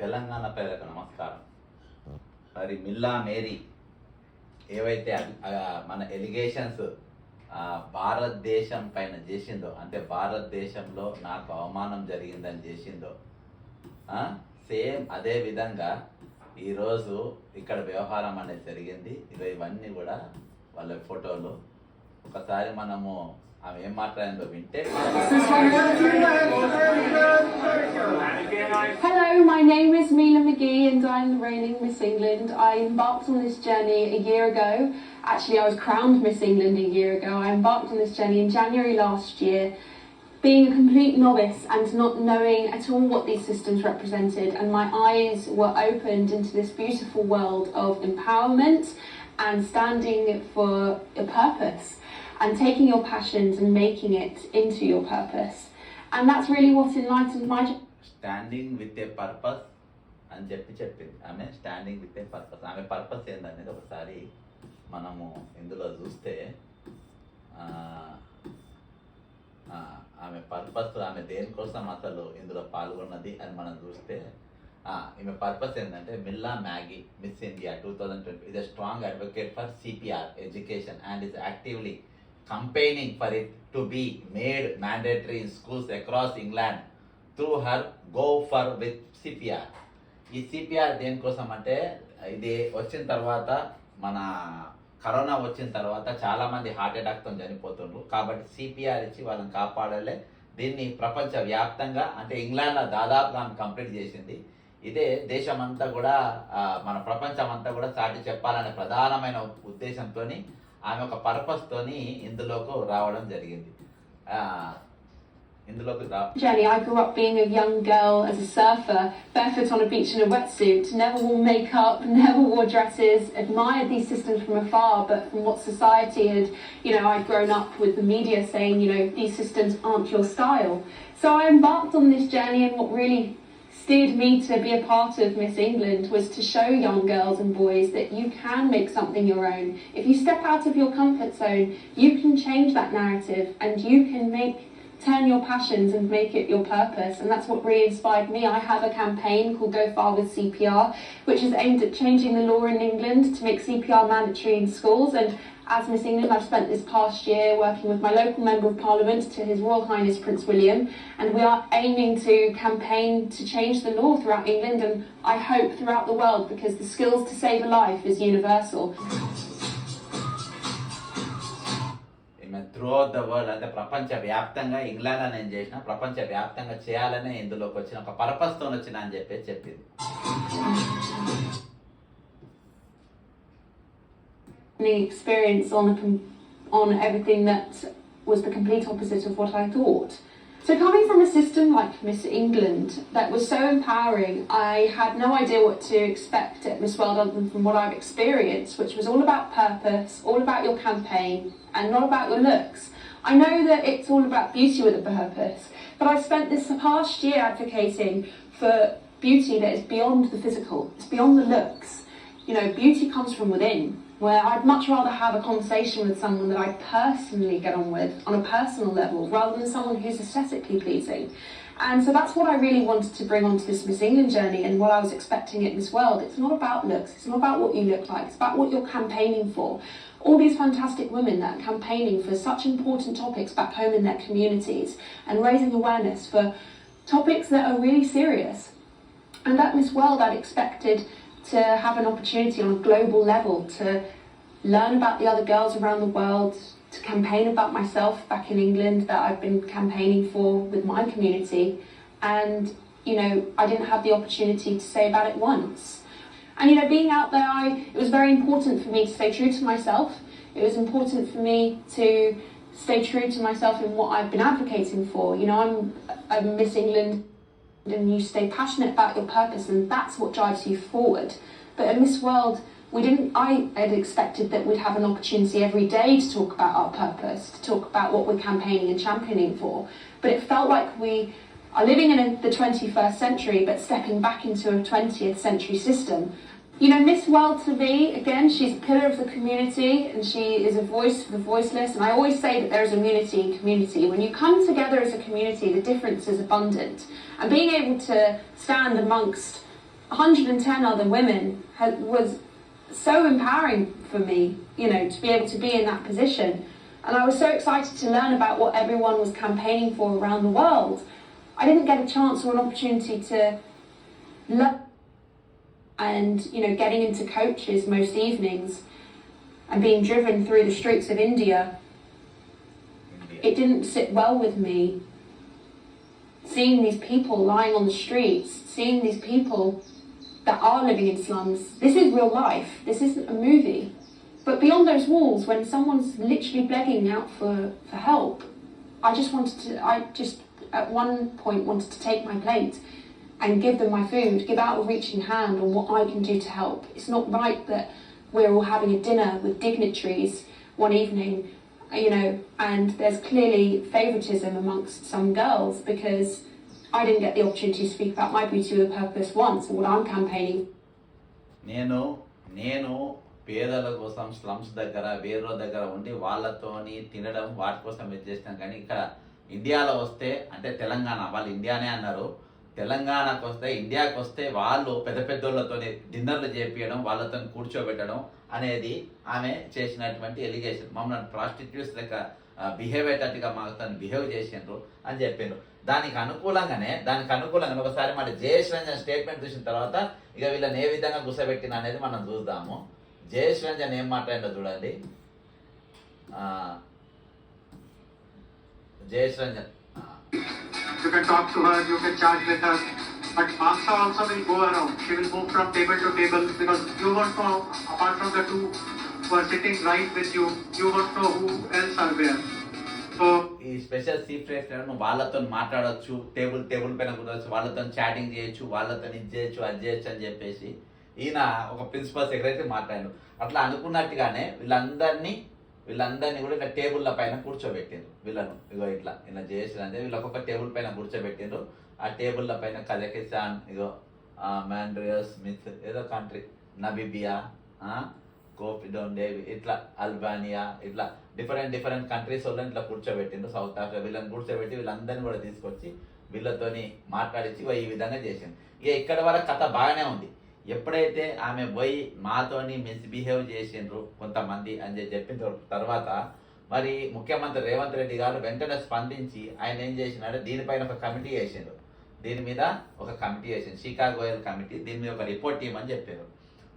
తెలంగాణ ప్రజలకు నమస్కారం. మరి మిల్లా మేరీ ఏవైతే మన ఎలిగేషన్స్ భారతదేశం పైన చేసిందో అంటే భారతదేశంలో నాకు అవమానం జరిగిందని చేసిందో సేమ్ అదే విధంగా ఈరోజు ఇక్కడ వ్యవహారం అనేది జరిగింది. ఇవన్నీ కూడా వాళ్ళ ఫోటోలు ఒకసారి మనము ఆమె ఏం మాట్లాడిందో వింటే Hello, my name is Mila McGee and I'm the reigning Miss England. I embarked on this journey a year ago. Actually, I was crowned Miss England a year ago. I embarked on this journey in January last year, being a complete novice and not knowing at all what these systems represented. And my eyes were opened into this beautiful world of empowerment and standing for a purpose And taking your passions and making it into your purpose. And that's really what enlightened my standing with a purpose అని చెప్పి చెప్పింది ఆమె standing with a purpose ఆమె purpose ఏందనేది ఒకసారి మనము ఇందులో చూస్తే ఆమె పర్పస్ ఆమె దేనికోసం అసలు ఇందులో పాల్గొన్నది అని మనం చూస్తే ఈమె పర్పస్ ఏంటంటే Milla Magee Miss India two thousand twenty ఇది strong advocate for CPR education and is actively campaigning for it to be made mandatory in schools across England through her go for with CPR ఈ CPR దేనికోసం అంటే ఇది వచ్చిన తర్వాత మన corona వచ్చిన తర్వాత చాలామంది హార్ట్ అటాక్తో చనిపోతుండ్రు. కాబట్టి సిపిఆర్ ఇచ్చి వాళ్ళని కాపాడాలి. దీన్ని ప్రపంచ వ్యాప్తంగా అంటే ఇంగ్లాండ్లో దాదాపు ఆమె కంప్లీట్ చేసింది. ఇదే దేశమంతా కూడా మన ప్రపంచం అంతా కూడా చాటి చెప్పాలనే ప్రధానమైన ఉద్దేశంతో ఆమె ఒక పర్పస్ తోని ఇందులోకి రావడం జరిగింది ఆ, ఇందులోకి రా Jenny, I grew up being a young girl as a surfer, barefoot on a beach in a wetsuit, never wore makeup, never wore dresses, admired these systems from afar, but from what society had, you know, I'd grown up with the media saying, you know, these systems aren't your style. So I embarked on this journey, and what really steered me to be a part of Miss England was to show young girls and boys that you can make something your own. If you step out of your comfort zone, you can change that narrative and you can make turn your passions and make it your purpose. And that's what really inspired me. I have a campaign called Go Far with CPR, which is aimed at changing the law in England to make CPR mandatory in schools. And as Miss England, I've spent this past year working with my local Member of Parliament to His Royal Highness Prince William. And we are aiming to campaign to change the law throughout England and I hope throughout the world because the skills to save a life is universal. ఈమె through out the world అంటే ప్రపంచ వ్యాప్తంగా England నేను చేసిన ప్రపంచ వ్యాప్తంగా చేయాలనే ఇందులోకి వచ్చిన ఒక పర్పస్ తో వచ్చిన అని చెప్పి చెప్పింది experience on a on everything that was the complete opposite of what I thought. So coming from a system like Miss England that was so empowering, I had no idea what to expect at Miss World other than from what I've experienced, which was all about purpose, all about your campaign, and not about your looks. I know that it's all about beauty with a purpose, but I've spent this past year advocating for beauty that is beyond the physical, it's beyond the looks. You know, beauty comes from within, where I'd much rather have a conversation with someone that I personally get on with on a personal level rather than someone who's aesthetically pleasing. And so that's what I really wanted to bring onto this Miss England journey and what I was expecting at Miss World. It's not about looks, it's not about what you look like, it's about what you're campaigning for. All these fantastic women that are campaigning for such important topics back home in their communities and raising awareness for topics that are really serious. And at Miss World, I'd expected to have an opportunity on a global level to learn about the other girls around the world, to campaign about myself back in England that I've been campaigning for with my community. And, you know, I didn't have the opportunity to say about it once. And, you know, being out there, I, it was very important for me to stay true to myself. It was important for me to stay true to myself in what I've been advocating for. You know, I'm a Miss England and you stay passionate about your purpose and that's what drives you forward. But in this world we didn't i had expected that we'd have an opportunity every day to talk about our purpose to talk about what we're campaigning and championing for. But it felt like we are living in the 21st century but stepping back into a 20th century system You know, Miss World to me, again, she's a pillar of the community and she is a voice for the voiceless. And I always say that there is immunity in community. When you come together as a community, the difference is abundant. And being able to stand amongst 110 other women has, was so empowering for me, you know, to be able to be in that position. And I was so excited to learn about what everyone was campaigning for around the world. I didn't get a chance or an opportunity to learn and you know getting into coaches most evenings and being driven through the streets of India. It didn't sit well with me seeing these people lying on the streets, seeing these people that are living in slums. This is real life. This isn't a movie. But beyond those walls, when someone's literally begging out for, for help, I just wanted to, I just at one point wanted to take my plate and give them my food, give out a reaching hand on what I can do to help. It's not right that we're all having a dinner with dignitaries one evening, you know, and there's clearly favouritism amongst some girls because I didn't get the opportunity to speak about my beauty with a purpose once or what I'm campaigning నేను నేను పేదల కోసం slums దగ్గర వేరే దగ్గర ఉండి వాళ్ళతోని తినడం వాటి కోసం ఇది చేసినాం కానీ ఇక్కడ ఇండియాలో వస్తే అంటే తెలంగాణ వాళ్ళు ఇండియానే అన్నారు తెలంగాణకు వస్తే ఇండియాకు వస్తే వాళ్ళు పెద్ద పెద్దోళ్ళతో డిన్నర్లు చేపించడం వాళ్ళతో కూర్చోబెట్టడం అనేది ఆమె చేసినటువంటి ఎలిగేషన్. మమ్మల్ని ప్రాస్టిట్యూట్స్ లెక్క బిహేవ్ అయ్యేటట్టుగా తను బిహేవ్ చేసిండ్రు అని చెప్పిండ్రు. దానికి అనుకూలంగానే దానికి అనుకూలంగానే ఒకసారి మన జయేష్ రంజన్ స్టేట్మెంట్ చూసిన తర్వాత ఇక వీళ్ళని ఏ విధంగా గుసబెట్టిన అనేది మనం చూద్దాము. జయేష్ రంజన్ ఏం మాట్లాడిందో చూడండి. ఆ, Jayesh Ranjan You can talk to her, you can chat with her. But Maksha also will go around. She will move from table to table because you won't know, apart from the two who are sitting right with you, you won't know who else are there. So ఈ special chef restaurant వాళ్ళతో మాట్లాడొచ్చు table table పైన కూర్చోవచ్చు వాళ్ళతో chatting చేయొచ్చు వాళ్ళతో ఇది చేయొచ్చు అది చేయొచ్చు అని చెప్పేసి ఈయన ఒక ప్రిన్సిపల్ సెక్రటరీ మాట్లాడాడు అట్లా అనుకున్నట్టుగానే వీళ్ళందరినీ వీళ్ళందరినీ కూడా ఇట్లా టేబుల్ల పైన కూర్చోబెట్టిండ్రు వీళ్ళను. ఇగో ఇట్లా ఇలా చేసిన అంటే వీళ్ళు ఒక్కొక్క టేబుల్ పైన కూర్చోబెట్టిండ్రు. ఆ టేబుల్ల పైన కజకిస్తాన్ ఇగో మాండ్రియస్ మిత్ ఏదో కంట్రీ. నబిబియా కోపిడోండే ఇట్లా అల్బానియా ఇట్లా డిఫరెంట్ డిఫరెంట్ కంట్రీస్ వాళ్ళని ఇట్లా కూర్చోబెట్టిండ్రు సౌత్ ఆఫ్రికా. వీళ్ళని కూర్చోబెట్టి వీళ్ళందరినీ కూడా తీసుకొచ్చి వీళ్ళతోని మాట్లాడించి ఈ విధంగా చేసింది ఇక ఇక్కడ వరకు కథ బాగానే ఉంది. ఎప్పుడైతే ఆమె పోయి మాతోని మిస్బిహేవ్ చేసిండ్రు కొంతమంది అని చెప్పి చెప్పిన తర్వాత మరి ముఖ్యమంత్రి రేవంత్ రెడ్డి గారు వెంటనే స్పందించి ఆయన ఏం చేసినాడు? దీనిపైన ఒక కమిటీ వేసిండు దీని మీద ఒక కమిటీ వేసింది షికాగోయల్ కమిటీ దీని మీద ఒక రిపోర్ట్ ఇవ్వమని చెప్పారు.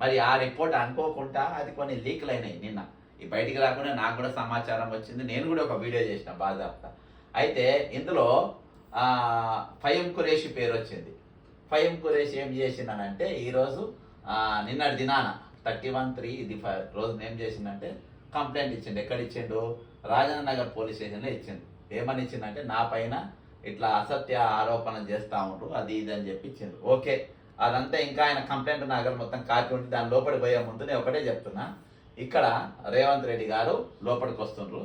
మరి ఆ రిపోర్ట్ అనుకోకుండా అది కొన్ని లీక్లు అయినాయి నిన్న. ఈ బయటికి రాకుండా నాకు కూడా సమాచారం వచ్చింది. నేను కూడా ఒక వీడియో చేసిన బాధాప్త అయితే ఇందులో ఫయం కురేషి పేరు వచ్చింది. ఫయం కురేష్ ఏం చేసిందనంటే ఈరోజు నిన్నటి దినాన థర్టీ వన్ త్రీ ఇది ఫైవ్ రోజు ఏం చేసిందంటే కంప్లైంట్ ఇచ్చిండు. ఎక్కడ ఇచ్చిండు రాజేంద్ర నగర్ పోలీస్ స్టేషన్లో ఇచ్చిండు. ఏమని ఇచ్చిందంటే నా పైన ఇట్లా అసత్య ఆరోపణ చేస్తూ ఉంటారు అది ఇది అని చెప్పి ఇచ్చిండు. ఓకే. అదంతా ఇంకా ఆయన కంప్లైంట్ నగర్ మొత్తం కాపీ ఉంటే దాని లోపలికి పోయే ముందు నేను ఒకటే చెప్తున్నా. ఇక్కడ రేవంత్ రెడ్డి గారు లోపలికి వస్తుండ్రు.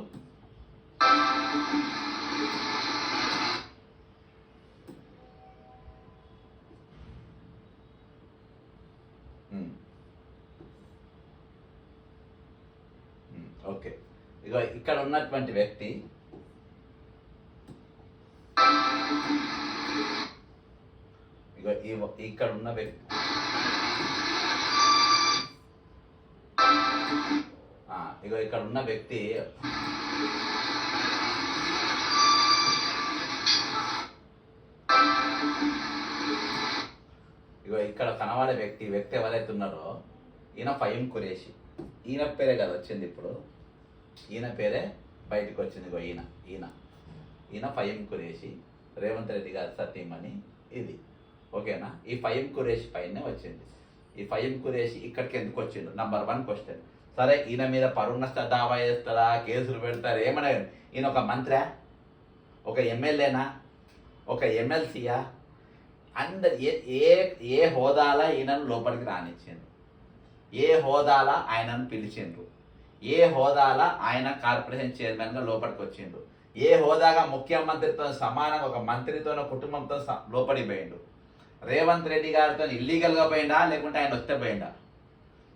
ఇక్కడ ఉన్నటువంటి వ్యక్తి ఈ ఇక్కడ ఉన్న వ్యక్తి. ఇగో ఇక్కడ ఉన్న వ్యక్తి ఇగో ఇక్కడ కనబడే వ్యక్తి వ్యక్తి ఎవరైతే ఉన్నారో ఈయన ఫయం కురేషి ఈయన పేరే కదా వచ్చింది ఇప్పుడు. ఈయన పేరే బయటకు వచ్చింది ఈయన ఈయన. ఈయన ఫైమ్ కురేషి రేవంత్ రెడ్డి గారి సతీమణి ఇది. ఓకేనా? ఈ ఫయం కురేషి పైనే వచ్చింది. ఈ ఫయం కురేషి ఇక్కడికి ఎందుకు వచ్చిండు నంబర్ వన్ క్వశ్చన్ సరే ఈయన మీద పరువు నష్ట దావా చేస్తారా కేసులు పెడతారా? ఏమన్నా ఈయన ఒక మంత్రా? ఒక ఎమ్మెల్యేనా? ఒక ఎమ్మెల్సీయా? అందరు ఏ ఏ ఏ హోదాల ఈయనను లోపలికి రానిచ్చిండ్రు ఏ హోదాలో ఆయనను పిలిచిండ్రు? ఏ హోదాల ఆయన కార్పొరేషన్ చైర్మన్గా లోపలికి వచ్చిండు ఏ హోదాగా ముఖ్యమంత్రితో సమానంగా ఒక మంత్రితోనో కుటుంబంతో స- పోయిండు రేవంత్ రెడ్డి గారితో ఇల్లీగల్గా పోయిండా లేకుంటే ఆయన వస్తే పోయిండా?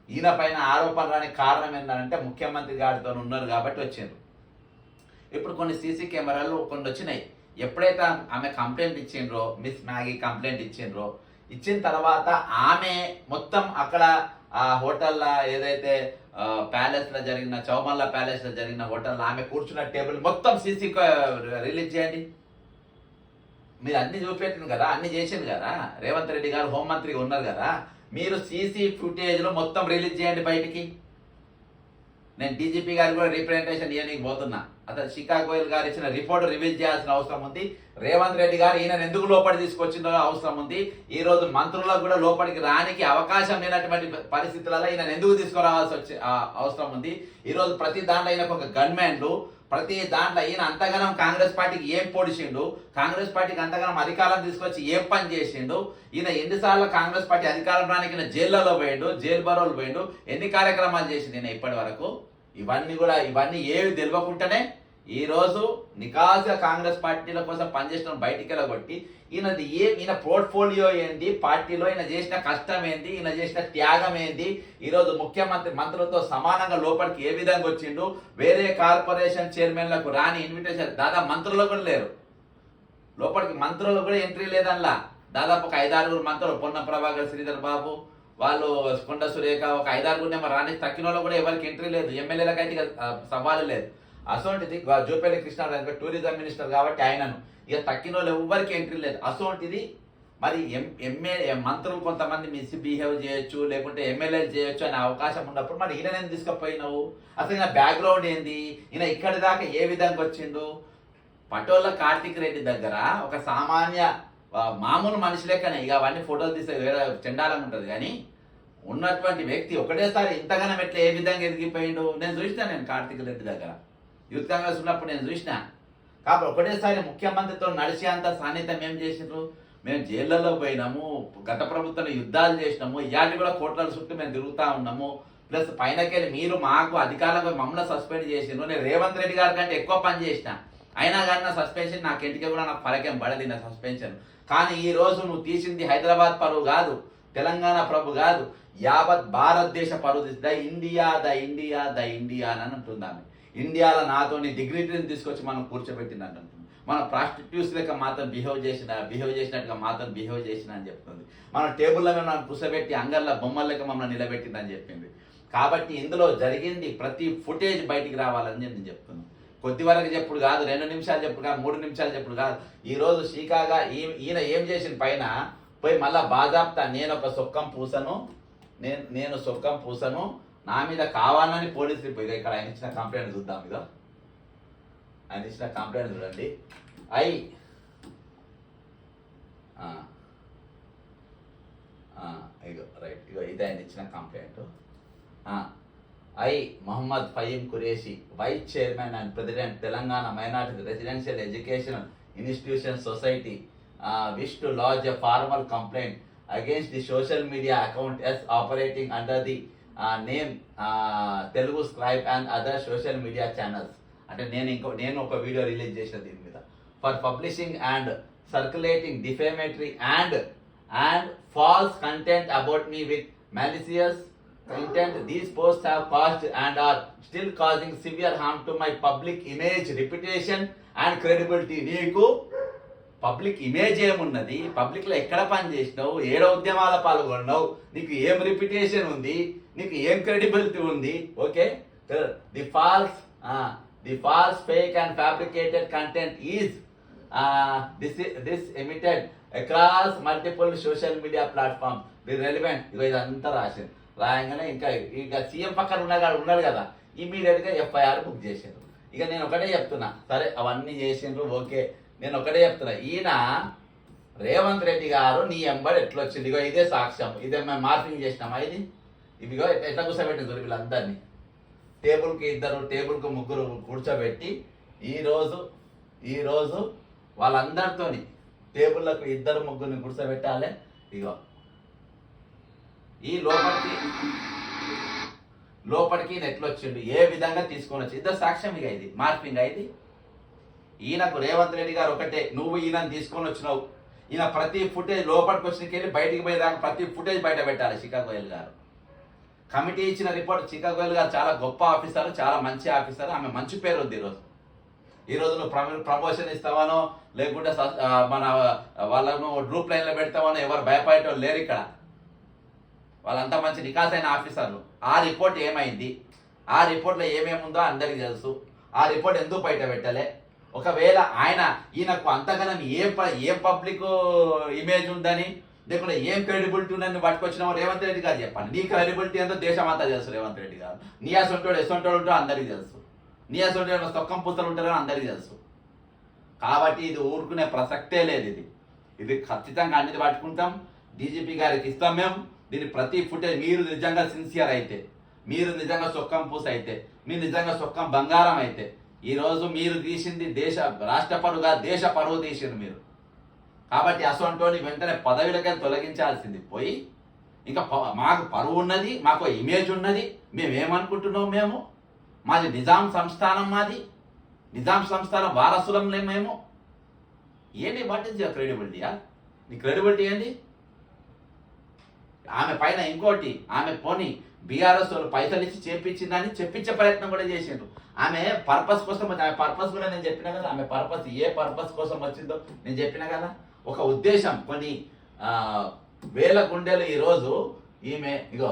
ఈయన పైన ఆరోపణ రానికి కారణం ఏంటంటే ముఖ్యమంత్రి గారితో ఉన్నారు కాబట్టి వచ్చిండ్రు ఇప్పుడు కొన్ని సీసీ కెమెరాలు కొన్ని వచ్చినాయి. ఎప్పుడైతే ఆమె కంప్లైంట్ ఇచ్చిండ్రో మిస్ మ్యాగీ కంప్లైంట్ ఇచ్చిండ్రో ఇచ్చిన తర్వాత ఆమె మొత్తం అక్కడ ఆ హోటల్లో ఏదైతే ప్యాలెస్లో జరిగిన చౌమల్లా ప్యాలెస్లో జరిగిన హోటల్లో ఆమె కూర్చున్న టేబుల్ మొత్తం సీసీ రిలీజ్ చేయండి. మీరు అన్ని చూపెట్టింది కదా అన్ని చేసింది కదా. రేవంత్ రెడ్డి గారు హోంమంత్రి ఉన్నారు కదా. మీరు సీసీ ఫుటేజ్లో మొత్తం రిలీజ్ చేయండి బయటికి. నేను డీజీపీ గారు కూడా రిప్రజెంటేషన్ ఇవ్వడానికి పోతున్నా. అతను శిఖా గోయల్ గారు ఇచ్చిన రిపోర్ట్ రివీల్ చేయాల్సిన అవసరం ఉంది. రేవంత్ రెడ్డి గారు ఈయన ఎందుకు లోపలి తీసుకొచ్చిందో అవసరం ఉంది. ఈ రోజు మంత్రులకు కూడా లోపలికి రానికి అవకాశం లేనటువంటి పరిస్థితులలో ఈయన ఎందుకు తీసుకురావాల్సి వచ్చే అవసరం ఉంది. ఈ రోజు ప్రతి దాంట్లో ఈయనకు ఒక గన్మ్యాన్లు ప్రతి దాంట్లో ఈయన అంతగానం కాంగ్రెస్ పార్టీకి ఏం పొడిచిండు కాంగ్రెస్ పార్టీకి అంతగానం అధికారం తీసుకొచ్చి ఏం పని చేసిండు ఈయన ఎన్నిసార్లు కాంగ్రెస్ పార్టీ అధికారం రానికి జైళ్ళలో పోయిండు జైలు బరోలు పోయిండు ఎన్ని కార్యక్రమాలు చేసిండు ఈయన ఇప్పటి వరకు? ఇవన్నీ కూడా ఇవన్నీ ఏవి తెలియకుండానే ఈరోజు నికాజ్గా కాంగ్రెస్ పార్టీల కోసం పనిచేసిన బయటికి వెళ్ళగొట్టి ఈయనది ఏ ఈయన పోర్ట్ఫోలియో ఏంటి పార్టీలో ఈయన చేసిన కష్టం ఏంటి ఈయన చేసిన త్యాగం ఏంటి ఈరోజు ముఖ్యమంత్రి మంత్రులతో సమానంగా లోపలికి ఏ విధంగా వచ్చిండు వేరే కార్పొరేషన్ చైర్మన్లకు రాని ఇన్విటేషన్ దాదాపు మంత్రులు కూడా లేరు. లోపలికి మంత్రులు కూడా ఎంట్రీ లేదల్లా దాదాపు ఒక ఐదారుగురు మంత్రులు పొన్న ప్రభాకర్ శ్రీధర్ బాబు వాళ్ళు కొండ సురేఖ ఒక ఐదారుగురు ఏమో రాని తక్కిన వాళ్ళు కూడా ఎవరికి ఎంట్రీ లేదు. ఎమ్మెల్యేలకు అయితే ఇక, సవాలు లేదు. అసోంటిది జూపల్లి కృష్ణారావు టూరిజం మినిస్టర్ కాబట్టి ఆయనను. ఇక తక్కిన వాళ్ళు ఎవరికి ఎంట్రీ లేదు. అసోంటిది మరి ఎం ఎమ్మెల్యే మంత్రులు కొంతమంది మిస్ బిహేవ్ చేయొచ్చు లేకుంటే ఎమ్మెల్యేలు చేయొచ్చు అనే అవకాశం ఉన్నప్పుడు మరి ఈయన నేను తీసుకుపోయినావు? అసలు ఈయన బ్యాక్గ్రౌండ్ ఏంది? ఈయన ఇక్కడి దాకా ఏ విధంగా వచ్చిండు? పటోళ్ళ కార్తిక్ రెడ్డి దగ్గర ఒక సామాన్య మామూలు మనిషి లెక్కనే. ఇక అవన్నీ ఫోటోలు తీస్తే వేరే చెండాలంగా ఉంటుంది. కానీ ఉన్నటువంటి వ్యక్తి ఒకటేసారి ఇంతగానం ఎట్లా ఏ విధంగా ఎదిగిపోయిండు? నేను చూసిన నేను కార్తిక్ రెడ్డి దగ్గర. యూత్ కాంగ్రెస్ ఉన్నప్పుడు నేను చూసిన. కాబట్టి ఒకటేసారి ముఖ్యమంత్రితో నడిచే అంత సాన్నిధ్యం ఏం చేసిండ్రు? మేము జైళ్ళలో పోయినాము గత ప్రభుత్వంలో యుద్ధాలు చేసినాము ఇవాళ కూడా కోట్ల చుట్టూ మేము తిరుగుతూ ఉన్నాము. ప్లస్ పైనకెళ్ళి మీరు మాకు అధికారంగా మమ్మల్ని సస్పెండ్ చేసిండ్రు. నేను రేవంత్ రెడ్డి గారి కంటే ఎక్కువ పని చేసిన. అయినా కానీ నా సస్పెన్షన్ నాకు ఇంటికి కూడా నాకు ఫరకేం పడది నా సస్పెన్షన్. కానీ ఈ రోజు నువ్వు తీసింది హైదరాబాద్ పరువు కాదు తెలంగాణ ప్రభు కాదు యావత్ భారతదేశ పరువు. The India the India the India అని అంటుంది ఆమె ఇండియాలో నాతోని డిగ్రీని తీసుకొచ్చి మనం కూర్చోబెట్టిందంట మన ప్రాస్టిట్యూట్స్ లెక్క మాత్రం బిహేవ్ చేసిన బిహేవ్ చేసినట్టుగా మాత్రం బిహేవ్ చేసిన అని చెప్తుంది. మన టేబుల్ మీద మనం కూర్చోబెట్టి అంగర్ల బొమ్మల లెక్క మమ్మల్ని నిలబెట్టిందని చెప్పింది. కాబట్టి ఇందులో జరిగింది ప్రతి ఫుటేజ్ బయటికి రావాలని నేను చెప్తున్నాను. కొద్ది వరకు చెప్పుడు కాదు రెండు నిమిషాలు చెప్పుడు కాదు మూడు నిమిషాలు చెప్పుడు కాదు. ఈరోజు రోజు షీకాగా ఈయన ఏం చేసిన పైన? పోయి మళ్ళా బాధాప్తా నేను ఒక సొక్కం పూసను నేను నేను సొక్కం పూసను నా మీద కావాలని పోలీసులు పోయి ఇక్కడ ఆయన ఇచ్చిన కంప్లైంట్ చూద్దాం ఇదో. ఆయన ఇచ్చిన కంప్లైంట్ చూడండి. I ego right. ఇగో ఇది ఆయన ఇచ్చిన complaint. I Mohammed Faheem Qureshi vice chairman and president Telangana minority residential education institution society wish to lodge a formal complaint against the social media accounts operating under the name Telugu Scribe and other social media channels. అంటే నేను ఇంకో నేను ఒక video release చేసిన దీని మీద. For publishing and circulating defamatory and and false content about me with malicious content these posts have cast and are still causing severe harm to my public image reputation and credibility. నీకు public image ఏమున్నది? పబ్లిక్లో ఎక్కడ పని చేసినావు? ఏడ ఉద్యమాల పాల్గొన్నావు? నీకు ఏం రిప్యుటేషన్ ఉంది? నీకు ఏం క్రెడిబిలిటీ ఉంది? Okay the false the false fake and fabricated content is this this emitted across multiple social media platform the relevant ఇదంతా రాసింది. రాయంగానే ఇంకా ఇక సీఎం పక్కన ఉన్నాడు ఉన్నాడు కదా ఇమీడియట్గా ఎఫ్ఐఆర్ బుక్ చేసిండ్రు. ఇక నేను ఒకటే చెప్తున్నా సరే అవన్నీ చేసిండ్రు ఓకే నేను ఒకటే చెప్తున్నా. ఈయన రేవంత్ రెడ్డి గారు నీ ఎంబడి ఎట్లా వచ్చింది ఇగో ఇదే సాక్ష్యం. ఇదే మేము మార్పింగ్ చేసినామా ఇది? ఇదిగో ఎట్లా- ఎట్లా కూర్చోబెట్టింది వీళ్ళందరినీ? టేబుల్కి ఇద్దరు టేబుల్కి ముగ్గురు కూర్చోబెట్టి ఈరోజు ఈరోజు ఈ రోజు వాళ్ళందరితోని టేబుల్లకు ఇద్దరు ముగ్గురిని కూర్చోబెట్టాలి. ఇగో ఈ లోపలికి లోపలికి ఈయన ఎట్లా వచ్చిండు. ఏ విధంగా తీసుకొని వచ్చి ఇద్దరు సాక్ష్యం ఇక ఇది మార్పింగ్ ఇది. ఈయనకు రేవంత్ రెడ్డి గారు ఒకటే నువ్వు ఈయనని తీసుకొని వచ్చినావు. ఈయన ప్రతి ఫుటేజ్ లోపలికి వచ్చినకెళ్ళి బయటికి పోయేదాకా ప్రతి ఫుటేజ్ బయట పెట్టాలి శిఖా గారు. కమిటీ ఇచ్చిన రిపోర్ట్ చికాగోల్ గారు చాలా గొప్ప ఆఫీసర్ చాలా మంచి ఆఫీసర్ ఆమె మంచి పేరు ఉంది ఈరోజు. ఈ రోజు నువ్వు ప్రమోషన్ ఇస్తావానో లేకుంటే మన వాళ్ళను గ్రూప్ లైన్లో పెడతావానో ఎవరు భయపడేటోళ్ళు లేరు ఇక్కడ. వాళ్ళంతా మంచి నికాసైన ఆఫీసర్లు. ఆ రిపోర్ట్ ఏమైంది? ఆ రిపోర్ట్లో ఏమేమి ఉందో అందరికీ తెలుసు. ఆ రిపోర్ట్ ఎందుకు బయట పెట్టలే? ఒకవేళ ఆయన ఈయనకు అంతగానం ఏం ఏ ఏం పబ్లిక్ ఇమేజ్ ఉందని లేకుండా ఏం క్రెడిబిలిటీ ఉందని పట్టుకొచ్చినామో రేవంత్ రెడ్డి గారు చెప్పండి. నీ క్రెడిబిలిటీ ఎంతో దేశం అంతా తెలుసు రేవంత్ రెడ్డి గారు. నీ అసొంటోడు ఎసొంటోడు ఉంటాడో అందరికీ తెలుసు. నీ అసొంటోడు తొక్కం పుస్తలు ఉంటారో అందరికీ తెలుసు. కాబట్టి ఇది ఊరుకునే ప్రసక్తే లేదు ఇది. ఇది ఖచ్చితంగా అన్నిటి పట్టుకుంటాం. డీజీపీ గారికి ఇస్తాం మేము. దీని ప్రతి ఫుటేజ్ మీరు నిజంగా సిన్సియర్ అయితే మీరు నిజంగా సొక్కం పూస అయితే మీరు నిజంగా సొక్కం బంగారం అయితే ఈరోజు మీరు తీసింది దేశ రాష్ట్ర పరుగా దేశ పరువు తీసింది మీరు. కాబట్టి అసొంటోని వెంటనే పదవిలకే తొలగించాల్సింది పోయి ఇంకా ప- మాకు పరువు ఉన్నది మాకు ఇమేజ్ ఉన్నది మేమేమనుకుంటున్నాం మేము? మాది నిజాం సంస్థానం మాది నిజాం సంస్థానం వారసులం మేము? ఏంటి వాట్ ఇస్ యువర్ క్రెడిబిలిటీయా నీ క్రెడిబిలిటీ ఏంటి? ఆమె పైన ఇంకోటి ఆమె పోని బీఆర్ఎస్ వాళ్ళు పైసలు ఇచ్చి చేపించిందని చెప్పించే ప్రయత్నం కూడా చేసిండ్రు. ఆమె పర్పస్ కోసం ఆమె పర్పస్ కూడా నేను చెప్పిన కదా ఆమె పర్పస్ ఏ పర్పస్ కోసం వచ్చిందో నేను చెప్పిన కదా. ఒక ఉద్దేశం కొన్ని వేల గుండెలు ఈరోజు ఈమె ఇగో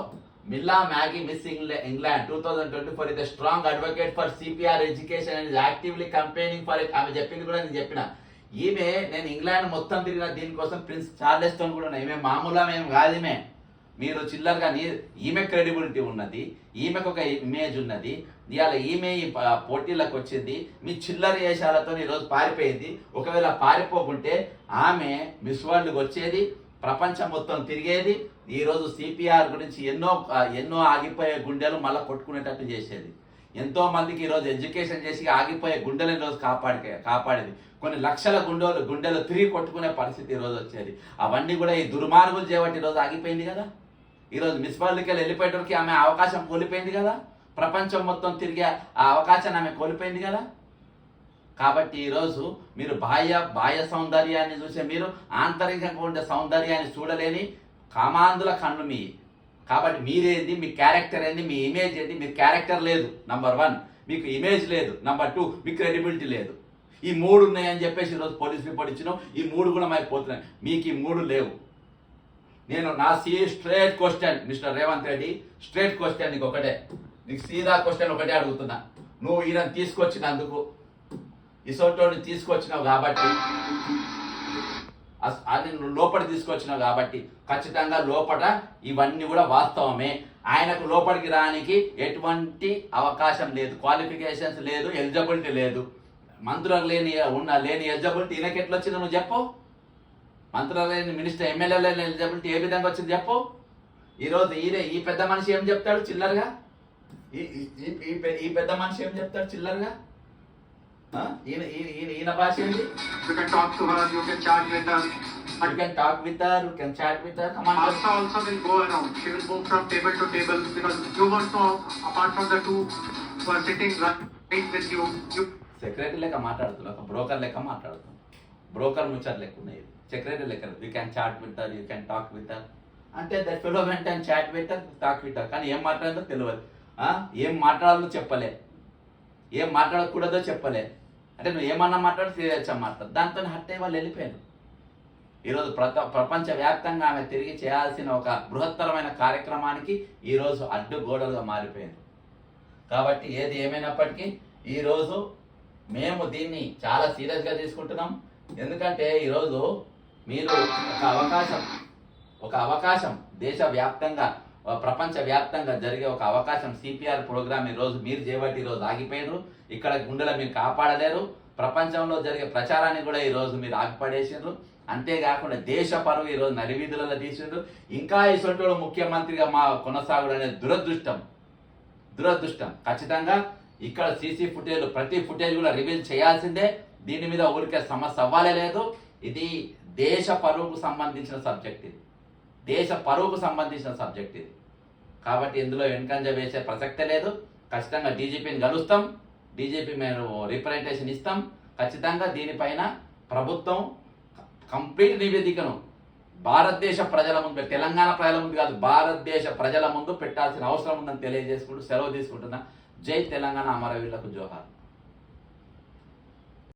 Milla Magee Miss England two thousand twenty four is strong advocate for CPR education and actively campaigning for it. ఆమె చెప్పింది కూడా నేను చెప్పిన. ఈమె నేను ఇంగ్లాండ్ మొత్తం తిరిగిన దీనికోసం ప్రిన్స్ చార్లెస్టోన్ కూడా ఉన్నాయి ఈమె మామూలు మేము కాదు ఈమె. మీరు చిల్లరగా ఈమె క్రెడిబిలిటీ ఉన్నది ఈమెకు ఒక ఇమేజ్ ఉన్నది ఇవాళ ఈమె ఈ పోటీలకు వచ్చింది మీ చిల్లర వేషాలతో ఈరోజు పారిపోయింది. ఒకవేళ పారిపోకుంటే ఆమె మిస్ వరల్డ్కి వచ్చేది ప్రపంచం మొత్తం తిరిగేది ఈరోజు సిపిఆర్ గురించి ఎన్నో ఎన్నో ఆగిపోయే గుండెలు మళ్ళీ కొట్టుకునేటట్టు చేసేది. ఎంతో మందికి ఈరోజు ఎడ్యుకేషన్ చేసి ఆగిపోయే గుండెలు ఈరోజు కాపాడి కాపాడేది. కొన్ని లక్షల గుండెలు గుండెలు తిరిగి కొట్టుకునే పరిస్థితి ఈరోజు వచ్చేది. అవన్నీ కూడా ఈ దుర్మార్గులు చేయబట్టి ఈరోజు ఆగిపోయింది కదా. ఈరోజు మిస్ వరల్డ్కి వెళ్ళిపోయేటోడికి ఆమె అవకాశం కోల్పోయింది కదా? ప్రపంచం మొత్తం తిరిగే ఆ అవకాశాన్ని ఆమె కోల్పోయింది కదా? కాబట్టి ఈరోజు మీరు బాహ్య బాహ్య సౌందర్యాన్ని చూసే మీరు ఆంతరికంగా ఉండే సౌందర్యాన్ని చూడలేని కామాంధుల కన్ను మీ. కాబట్టి మీరేంది? మీ క్యారెక్టర్ ఏంది? మీ ఇమేజ్ ఏంది? మీ క్యారెక్టర్ లేదు నంబర్ వన్ మీకు ఇమేజ్ లేదు నంబర్ టూ మీకు క్రెడిబిలిటీ లేదు. ఈ మూడు ఉన్నాయని చెప్పేసి ఈరోజు పోలీస్ రిపోర్ట్ ఇచ్చినాం. ఈ మూడు కూడా మాకు పోతున్నాయి మీకు ఈ మూడు లేవు. నేను నా C straight question mister Revanth Reddy. Straight question నీకు ఒకటే నీకు సీదా క్వశ్చన్ ఒకటే అడుగుతున్నా. నువ్వు ఈయన తీసుకొచ్చినందుకు ఇసోటోని తీసుకొచ్చినావు కాబట్టి అది నువ్వు లోపల తీసుకొచ్చినావు కాబట్టి ఖచ్చితంగా లోపల ఇవన్నీ కూడా వాస్తవమే. ఆయనకు లోపలికి రానికి ఎటువంటి అవకాశం లేదు. క్వాలిఫికేషన్స్ లేదు ఎలిజిబిలిటీ లేదు. మంత్రులకు లేని ఉన్న లేని ఎలిజిబిలిటీ ఈయనకి ఎట్లా వచ్చిందో నువ్వు చెప్పు. మంత్రులు లేని మినిస్టర్ ఎమ్మెల్యే లేని ఎలిజిబిలిటీ ఏ విధంగా వచ్చింది చెప్పు. ఈరోజు ఈయన ఈ పెద్ద మనిషి ఏం చెప్తాడు చిల్లరగా? ఈ పెద్ద మనిషి ఏం చెప్తాడు చిల్లరగా? ఈయన భాష ఏంటి? You can talk to her, you can chat with her. You can talk with her you can chat with her Asha also will go around. She will move from table to table because you want to, apart from the two who are sitting right with you, you secretary లెక్క మాట్లాడుతున్నా ఒక broker లెక్క మాట్లాడుతున్నా. Broker ముచ్చట్ లెక్క ఉన్నాయి secretary లెక్క you can chat with there you can talk with there అంటే that fellow వెంట chat with talk with there కానీ ఏం మాట్లాడదో తెలియదు ఏం మాట్లాడాలో చెప్పలే. ఏం మాట్లాడకూడదో చెప్పలే. అంటే నువ్వు ఏమన్నా మాట్లాడు చేయొచ్చా మాట్లాడు. దాంతో హత్య వాళ్ళు వెళ్ళిపోయారు. ఈరోజు ప్రత ప్రపంచవ్యాప్తంగా ఆమె తిరిగి చేయాల్సిన ఒక బృహత్తరమైన కార్యక్రమానికి ఈరోజు అడ్డు గోడలుగా మారిపోయింది కాబట్టి ఏది ఏమైనప్పటికీ ఈరోజు మేము దీన్ని చాలా సీరియస్గా తీసుకుంటున్నాం. ఎందుకంటే ఈరోజు మీరు ఒక అవకాశం ఒక అవకాశం దేశవ్యాప్తంగా ప్రపంచ వ్యాప్తంగా జరిగే ఒక అవకాశం సిపిఆర్ ప్రోగ్రామ్ ఈరోజు మీరు చేపట్టి ఈరోజు ఆగిపోయారు ఇక్కడ గుండెలు మీరు కాపాడలేరు. ప్రపంచంలో జరిగే ప్రచారాన్ని కూడా ఈరోజు మీరు ఆగిపడేసిండ్రు. అంతేకాకుండా దేశ పరువు ఈరోజు నడివీధులలో తీసిండ్రు. ఇంకా ఇసొంటోడు ముఖ్యమంత్రిగా మా కొనసాగుడు అనేది దురదృష్టం. దురదృష్టం. ఖచ్చితంగా ఇక్కడ సీసీ ఫుటేజ్ ప్రతి ఫుటేజ్ కూడా రివీల్ చేయాల్సిందే. దీని మీద ఊరికే సమస్య అవ్వాలే లేదు. ఇది దేశ పరువుకు సంబంధించిన సబ్జెక్ట్ ఇది. దేశ పరువుకు సంబంధించిన సబ్జెక్ట్ ఇది. కాబట్టి ఇందులో వెనుకంజ వేసే ప్రసక్తే లేదు. ఖచ్చితంగా డీజీపీని కలుస్తాం డీజీపీ మేము రిప్రజెంటేషన్ ఇస్తాం. ఖచ్చితంగా దీనిపైన ప్రభుత్వం కంప్లీట్ నివేదికను భారతదేశ ప్రజల ముందు తెలంగాణ ప్రజల ముందు కాదు భారతదేశ ప్రజల ముందు పెట్టాల్సిన అవసరం ఉందని తెలియజేసుకుంటూ సెలవు తీసుకుంటున్నా. జై తెలంగాణ అమరవీరులకు జోహార్.